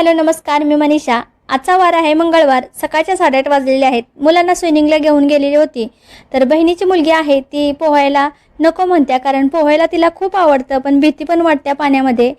Hello नमस्कार मी मनीषा. आजचा वार आहे मंगळवार. सकाळच्या साडेआठ वाजलेले आहेत. मुलांना स्विमिंगला घेऊन गेलेली होती. तर बहिणीची मुलगी आहे ती पोहायला नको म्हणत्या कारण पोहायला तिला खूप आवडतं पण भीती पण वाटत्या पाण्यामध्ये.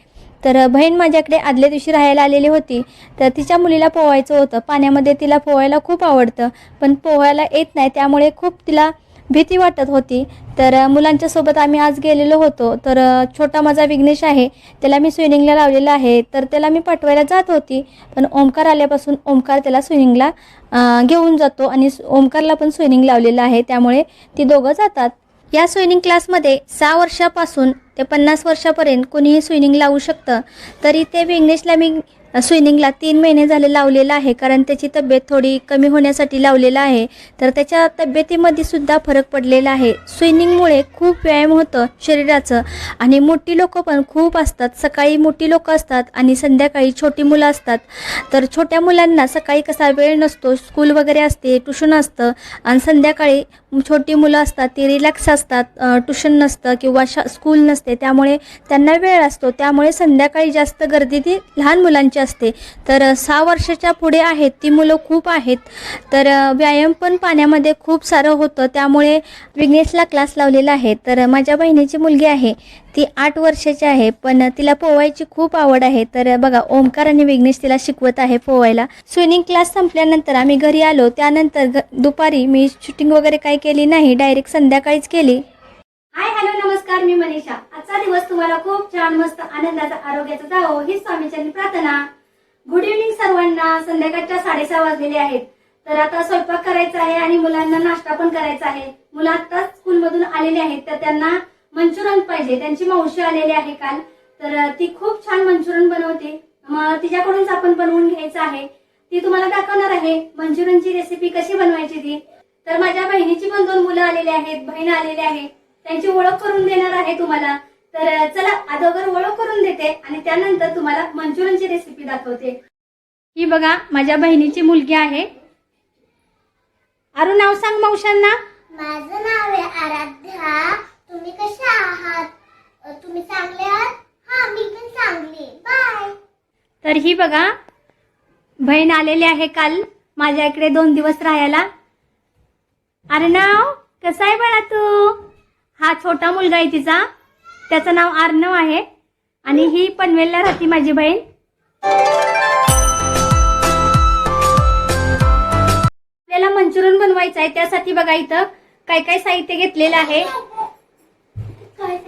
तर बहीण माझ्याकडे आदल्या दिवशी राहायला आलेली होती. तर तिच्या मुलीला पोहायचं होतं. पाण्यामध्ये तिला पोहायला खूप आवडतं पण पोहायला येत नाही त्यामुळे खूप तिला भीती वाटत होती. तर मुलांच्यासोबत मुलांच्या सोबत आम्ही आज गेलेलो होतो. तर छोटा माझा विघ्नेश आहे. त्याला मी स्विमिंगला लावलेला आहे. तर त्याला मी पाठवायला जात होती. पण ओमकार आल्यापासून ओमकार त्याला स्विमिंगला घेऊन जातो आणि ओमकारला पण स्विमिंग लावलेलं आहे. त्यामुळे ती दोघं जातात. या स्विमिंग क्लासमध्ये सहा वर्षापासून ते पन्नास वर्षापर्यंत कोणीही स्विमिंग लावू शकतं. तरी ते विघ्नेशला मी स्विमिंगला तीन महिने झाले लावलेलं आहे कारण त्याची तब्येत थोडी कमी होण्यासाठी लावलेलं आहे. तर त्याच्या तब्येतीमध्ये सुद्धा फरक पडलेला आहे. स्विमिंगमुळे खूप व्यायाम होतं शरीराचं आणि मोठी लोकं पण खूप असतात. सकाळी मोठी लोकं असतात आणि संध्याकाळी छोटी मुलं असतात. तर छोट्या मुलांना सकाळी कसा वेळ नसतो स्कूल वगैरे असते ट्युशन असतं आणि संध्याकाळी छोटी मुलं असतात ती रिलॅक्स असतात. ट्युशन नसतं किंवा शा स्कूल नसते त्यामुळे त्यांना वेळ असतो. त्यामुळे संध्याकाळी जास्त गर्दी ती लहान मुलांची असते. तर सहा वर्षाच्या पुढे आहेत ती मुलं खूप आहेत. तर व्यायाम पण पाण्यामध्ये खूप सारं होतं त्यामुळे विघ्नेशला क्लास लावलेला आहे. तर माझ्या बहिणीची मुलगी आहे ती आठ वर्षाची आहे पण तिला पोवायची खूप आवड आहे. तर बघा ओमकार आणि विघ्नेश तिला शिकवत आहे पोवायला. स्विमिंग क्लास संपल्यानंतर आम्ही घरी आलो त्यानंतर दुपारी मी शूटिंग वगैरे काही केली नाही डायरेक्ट संध्याकाळीच केली. हाय हॅलो नमस्कार मी मनीषा. आजचा दिवस तुम्हाला खूप छान मस्त आनंदाचा आरोग्याचा जावो ही स्वामीची प्रार्थना. गुड इव्हनिंग सर्वांना. संध्याकाळच्या साडेसहा वाजलेले आहेत. तर आता स्वयंपाक करायचा आहे आणि मुलांना नाश्ता पण करायचा आहे. मुलं आत्ताच स्कूलमधून आलेले आहेत तर त्यांना मंचुरन पाहिजे. त्यांची मावशी आलेली आहे काल. तर ती खूप छान मंचुरन बनवते. मग तिच्याकडूनच आपण बनवून घ्यायचं आहे. ती तुम्हाला दाखवणार आहे मंचुरियनची रेसिपी कशी बनवायची ती. तर माझ्या बहिणीची पण दोन मुलं आलेली आहेत बहीण आलेली आहे. त्यांची ओळख करून देणार आहे तुम्हाला. तर चला अगोदर ओळख करून देते आणि त्यानंतर तुम्हाला मंचुरियनची रेसिपी दाखवते. ही बघा माझ्या बहिणीची मुलगी आहे. अरू नाव सांग मावशांना. माझं नाव आहे आराध्या. तुम्ही कशा आहात? तुम्ही चांगले आहात? हा मी पण चांगली बाय तर ही बघा बहीण आलेली आहे काल माझ्या इकडे दोन दिवस राहायला. अरे नाव कसं आहे बाळा तू? छोटा मुलगा आहे तिचा. त्याचं नाव आर्नव आहे. आणि ही पनवेलला राहते माझी बहीण. आपल्याला मंचुरियन बनवायचं आहे. त्यासाठी बघा इथं काय काय साहित्य घेतलेलं आहे.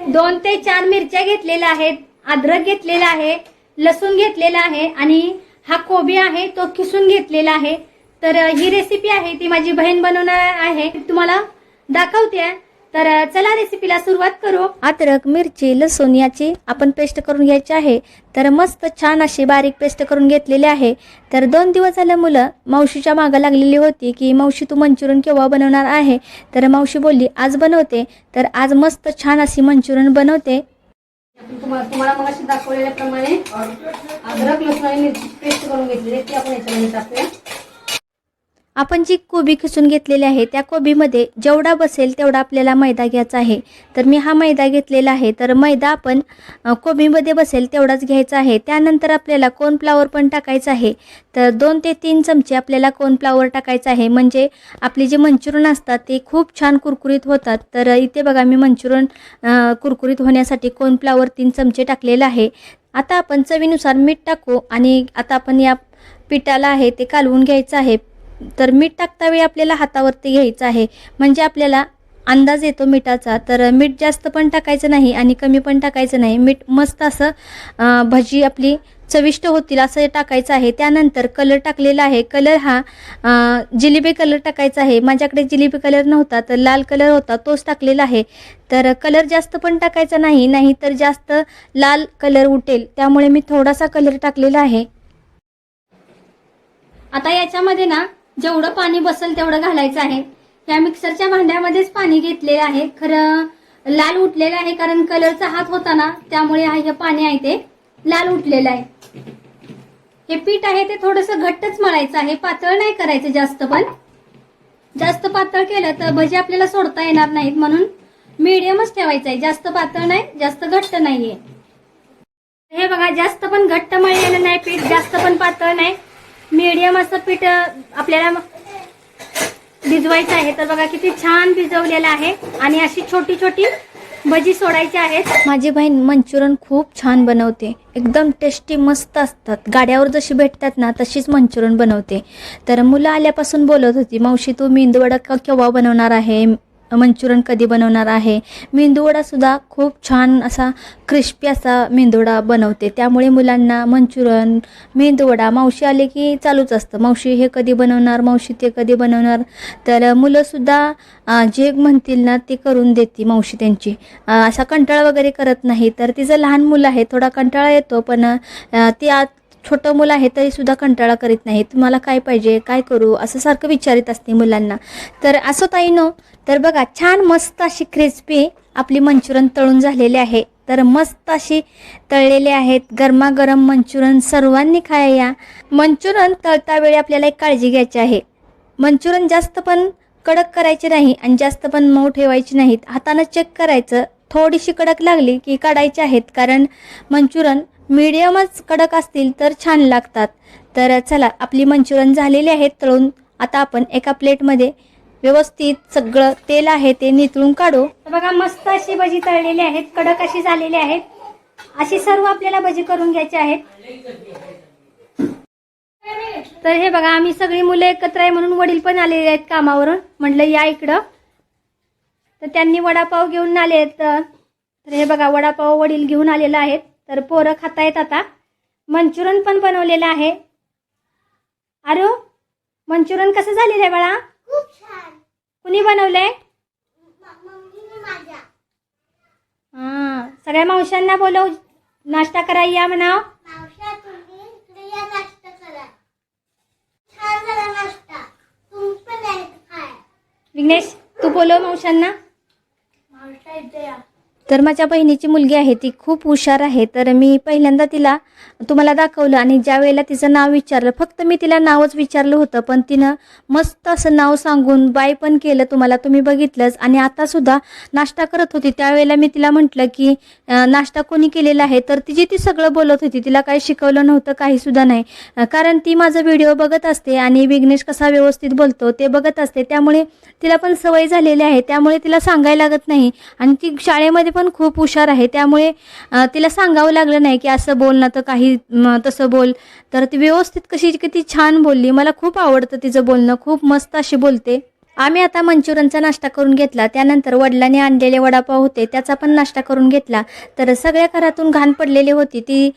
दोन ते चार मिरच्या घेतलेल्या आहेत. अद्रक घेतलेला आहे. लसूण घेतलेला आहे. आणि हा कोबी आहे तो किसून घेतलेला आहे. तर ही रेसिपी आहे ती माझी बहीण बनवणार आहे. तुम्हाला दाखवते. तर चला रेसिपीला सुरुवात करू. अद्रक मिरची लसूण याची आपण पेस्ट करून घ्यायची आहे. तर मस्त छान अशी बारीक पेस्ट करून घेतलेली आहे. तर दोन दिवस झालं मुलं मावशीच्या मागं लागलेली होती की मावशी तू मंचुरियन केव्हा बनवणार आहे? तर मावशी बोलली आज बनवते. तर आज मस्त छान अशी मंचुरियन बनवते. आपण तुम्हाला तुम्हाला मग दाखवलेल्याप्रमाणे अद्रक लसूण आणि मिरची पेस्ट करून घेतलेली आहे. ती आपण याच्यामध्ये टाकूया. आपण जी कोबी खिसून घेतलेली आहे त्या कोबीमध्ये जेवढा बसेल तेवढा आपल्याला मैदा घ्यायचा आहे. तर मी हा मैदा घेतलेला आहे तर मैदा आपण कोबीमध्ये बसेल तेवढाच घ्यायचा आहे. त्यानंतर आपल्याला कॉर्नफ्लावर पण टाकायचं आहे. तर दोन ते तीन चमचे आपल्याला कॉर्नफ्लावर टाकायचं आहे. म्हणजे आपली जे मंचुरियन असतात ते खूप छान कुरकुरीत होतात. तर इथे बघा मी मंचुरियन कुरकुरीत होण्यासाठी कॉर्नफ्लावर तीन चमचे टाकलेलं आहे. आता आपण चवीनुसार मीठ टाकू आणि आता आपण या पिठाला आहे ते कालवून घ्यायचं आहे. तर मीठ टाकता वेळी आपल्याला हातावरती घ्यायचं आहे. म्हणजे आपल्याला अंदाज येतो मिठाचा. तर मीठ जास्त पण टाकायचं नाही आणि कमी पण टाकायचं नाही. मीठ मस्त असं भजी आपली चविष्ट होतील असं टाकायचं आहे. त्यानंतर कलर टाकलेला आहे. कलर हा जिलेबी कलर टाकायचा आहे. माझ्याकडे जिलेबी कलर नव्हता तर लाल कलर होता तोच टाकलेला आहे. तर कलर जास्त पण टाकायचा नाही नाही तर जास्त लाल कलर उठेल. त्यामुळे मी थोडासा कलर टाकलेला आहे. आता याच्यामध्ये ना जेवढं पाणी बसेल तेवढं घालायचं आहे. या मिक्सरच्या भांड्यामध्येच पाणी घेतलेलं आहे. खरं लाल उठलेलं आहे कारण कलरचा हात होता ना त्यामुळे हा हे पाणी आहे ते लाल उठलेलं आहे. हे पीठ आहे ते थोडंसं घट्टच मळायचं आहे. पातळ नाही करायचं जास्त पण. जास्त पातळ केलं तर भजी आपल्याला सोडता येणार नाहीत म्हणून मीडियमच ठेवायचं आहे. जास्त पातळ नाही जास्त घट्ट नाहीये. हे बघा जास्त पण घट्ट मळलेलं नाही पीठ जास्त पण पातळ नाही. मीडियम असं पीठ आपल्याला भिजवायचं आहे. तर बघा किती छान भिजवलेलं आहे. आणि अशी छोटी छोटी भजी सोडायची आहेत. माझी बहीण मंचुरन खूप छान बनवते. एकदम टेस्टी मस्त असतात. गाड्यावर जशी भेटतात ना तशीच मंचुरन बनवते. तर मुलं आल्यापासून बोलत होती मावशी तू मेंदूवडा क- केव्हा बनवणार आहे? मंचुरन कधी बनवणार आहे? मेंदूवडासुद्धा खूप छान असा क्रिस्पी असा मेंदूवडा बनवते. त्यामुळे मुलांना मंचुरन मेंदूवडा मावशी आले की चालूच असतं. मावशी हे कधी बनवणार? मावशी ते कधी बनवणार? तर मुलंसुद्धा जे म्हणतील ना ते करून देते मावशी त्यांची. असा कंटाळा वगैरे करत नाही. तर तिचं लहान मुलं आहे थोडा कंटाळा येतो पण ते आत आज छोटं मुलं आहे तरीसुद्धा कंटाळा करीत नाही तुम्हाला काय पाहिजे काय करू असं सारखं विचारित असते मुलांना. तर असं ताई नो तर बघा छान मस्त अशी क्रिस्पी आपली मंचुरन तळून झालेली आहे. तर मस्त अशी तळलेले आहेत गरमागरम मंचुरन सर्वांनी खाया या. मंचुरन तळता वेळी आपल्याला एक काळजी घ्यायची आहे. मंचुरन जास्त पण कडक करायचे नाही आणि जास्त पण मऊ ठेवायची नाहीत. हातानं चेक करायचं. थोडीशी कडक लागली की काढायची आहेत कारण मंचुरन मीडियमच कडक असतील तर छान लागतात. तर चला आपली मंचुरन झालेली आहेत तळून आता आपण एका प्लेटमध्ये व्यवस्थित सगळं तेल आहे ते नितळून काढू. तर बघा मस्त अशी भजी तळलेली आहेत कडक अशी झालेली आहेत. अशी सर्व आपल्याला भजी करून घ्यायची आहेत. तर हे बघा आम्ही सगळी मुलं एकत्र आहे म्हणून वडील पण आलेले आहेत कामावरून. म्हटलं या इकडं. तर त्यांनी वडापाव घेऊन आले आहेत. तर हे बघा वडापाव वडील घेऊन आलेला आहेत. तर पोरं खातायत आता. मंचुरन पण बनवलेलं आहे. अरे मंचुरन कसं झालेलं आहे बाळा? खूप छान. कुणी बनवलंय? हा सगळ्या मावशांना बोलव नाश्ता करा. या खाय. विघ्नेश तू बोलव मावशांना मावशा इथे या. तर माझ्या बहिणीची मुलगी आहे ती खूप हुशार आहे. तर मी पहिल्यांदा तिला तुम्हाला दाखवलं आणि ज्या वेळेला तिचं नाव विचारलं फक्त मी तिला नावच विचारलं होतं पण तिनं मस्त असं नाव सांगून बाय पण केलं तुम्हाला तुम्ही बघितलंच. आणि आतासुद्धा नाश्ता करत होती. त्यावेळेला मी तिला म्हटलं की नाश्ता कोणी केलेला आहे? तर तिची ती सगळं बोलत होती तिला काही शिकवलं नव्हतं काहीसुद्धा नाही. कारण ती माझा व्हिडिओ बघत असते आणि विघ्नेश कसा व्यवस्थित बोलतो ते बघत असते. त्यामुळे तिला पण सवय झालेली आहे. त्यामुळे तिला सांगायला लागत नाही. आणि ती शाळेमध्ये पण खूप हुशार आहे. त्यामुळे तिला सांगावं लागलं नाही की असं बोल ना तर काही तसं बोल. तर ती व्यवस्थित कशी किती छान बोलली. मला खूप आवडतं तिचं बोलणं. खूप मस्त अशी बोलते. आम्ही आता मंचुरनचा नाश्ता करून घेतला त्यानंतर वडिलांनी आणलेले वडापाव होते त्याचा पण नाश्ता करून घेतला. तर सगळ्या घरातून घाण पडलेली होती ती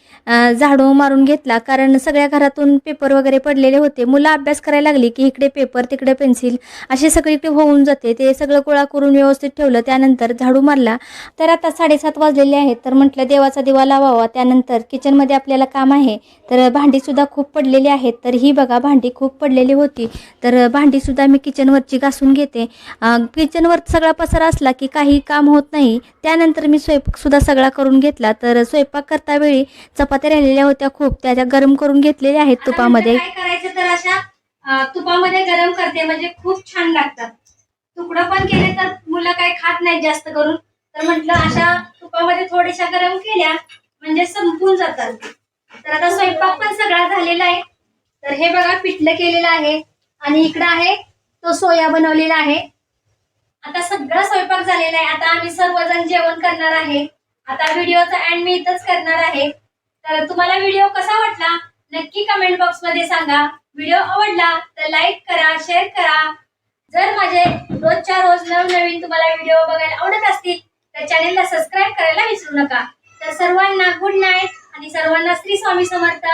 झाडू मारून घेतला कारण सगळ्या घरातून पेपर वगैरे पडलेले होते. मुलं अभ्यास करायला लागली की इकडे पेपर तिकडे पेन्सिल असे सगळीकडे होऊन जाते. ते सगळं गोळा करून व्यवस्थित ठेवलं त्यानंतर झाडू मारला. तर आता साडेसात वाजलेले आहेत तर म्हटलं देवाचा दिवा लावावा. त्यानंतर किचनमध्ये आपल्याला काम आहे तर भांडीसुद्धा खूप पडलेली आहेत. तर ही बघा भांडी खूप पडलेली होती. तर भांडीसुद्धा मी किचनवरची घासून घेते. किचनवर सगळा पसारा असला की काही काम होत नाही त्यानंतर मी स्वयंपाकसुद्धा सगळा करून घेतला. तर स्वयंपाक करता वेळी चपात्या राहिलेल्या होत्या खूप त्या गरम करून घेतलेल्या आहेत तुपामध्ये. काय करायचं तर अशा तुपामध्ये गरम करते म्हणजे खूप छान लागतात. तुकडं पण केले तर मुलं काही खात नाहीत जास्त करून. तर म्हटलं अशा तुपामध्ये थोड्याशा गरम केल्या म्हणजे संपून जातात. तर आता स्वयंपाक पण सगळा झालेला आहे. तर हे बघा पिठलं केलेलं आहे. आणि इकडं आहे तो सोया बनवलेला आहे. आता सगळा स्वयंपाक झालेला आहे. आता आम्ही सर्वजण जेवण करणार आहे. आता व्हिडिओचा एंड मी इथंच करणार आहे. तर तुम्हाला व्हिडिओ कसा वाटला? नक्की कमेंट बॉक्समध्ये सांगा. व्हिडिओ आवडला तर लाईक करा शेअर करा. जर माझे रोजच्या रोज नवनवीन तुम्हाला व्हिडिओ बघायला आवडत असतील तर चॅनेलला सबस्क्राईब करायला विसरू नका. तर सर्वांना गुड नाईट आणि सर्वांना श्री स्वामी समर्थ.